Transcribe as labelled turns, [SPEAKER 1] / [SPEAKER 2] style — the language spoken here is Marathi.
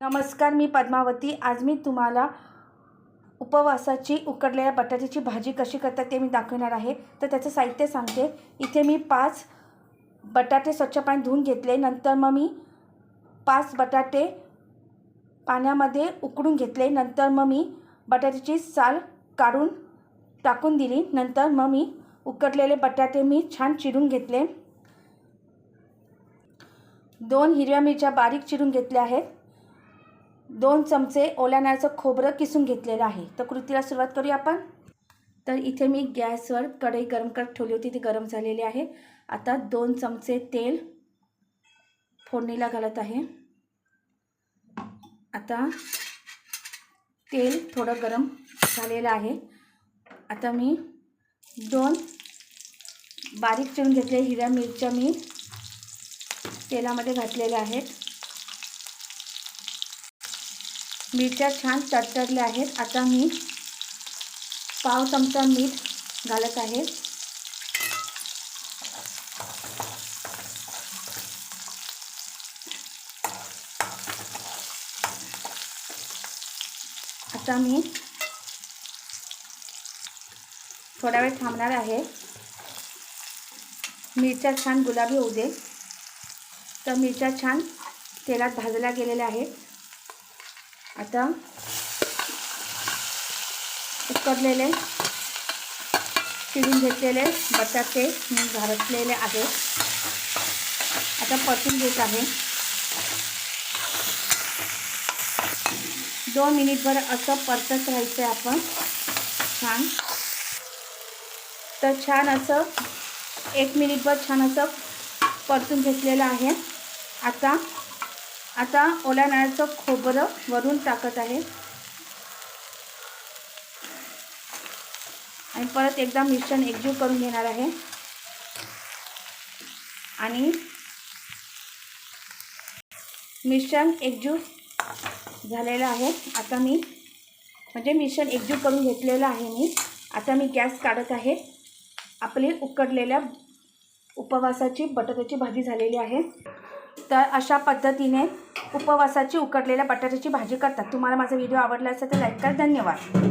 [SPEAKER 1] नमस्कार मी पद्मावती. आज मी तुम्हाला उपवासाची उकडलेल्या बटाट्याची भाजी कशी करतात ते मी दाखवणार आहे. तर त्याचं साहित्य सांगते. इथे मी पाच बटाटे स्वच्छ पाणी धुवून घेतले. नंतर मग मी पाच बटाटे पाण्यामध्ये उकडून घेतले. नंतर मग मी बटाट्याची साल काढून टाकून दिली. नंतर मग मी उकडलेले बटाटे मी छान चिरून घेतले. दोन हिरव्या मिरच्या बारीक चिरून घेतल्या आहेत. दोन चमचे ओल्या नारळाचं खोबरं किसून घेतलेलं आहे. तर कृतीला सुरुवात करूया आपण. तर इथे मी गॅसवर कढई गरम करत ठेवली होती ती गरम झालेली आहे. आता दोन चमचे तेल फोडणीला घालत आहे. आता तेल थोडं गरम झालेलं आहे. आता मी दोन बारीक चिरून घेतलेल्या हिरव्या मिरच्या मी तेलामध्ये घातलेल्या आहेत. मिरच्या छान तडतडल्या आहेत. आता मी पाव चमचा मीठ घालत आहे. आता मी थोडा वेळ थांबणार आहे. मिरच्या छान गुलाबी होऊ दे. तर मिरच्या छान तेलात भाजल्या गेलेल्या आहेत. आता उकडलेले चिरून घेतलेले बटाटे मी घातलेले आहेत. आता परतून घेत आहे. दोन मिनिटभर असं परतत राहायचं आहे आपण. छान. तर छान असं एक मिनिटभर छान असं परतून घेतलेलं आहे. आता आता ओल्या नाळ्याचं खोबरं वरून टाकत आहे. आणि परत एकदा मिश्रण एकजीव करून घेणार आहे. आणि मिश्रण एकजीव झालेलं आहे. आता मी म्हणजे मिश्रण एकजीव करून घेतलेलं आहे मी. आता मी गॅस काढत आहे. आपली उकडलेल्या उपवासाची बटाट्याची भाजी झालेली आहे. तर अशा पद्धतीने उपवासाची उकडलेल्या बटाट्याची भाजी करतात. तुम्हाला माझा व्हिडिओ आवडला असेल तर लाईक करा. धन्यवाद.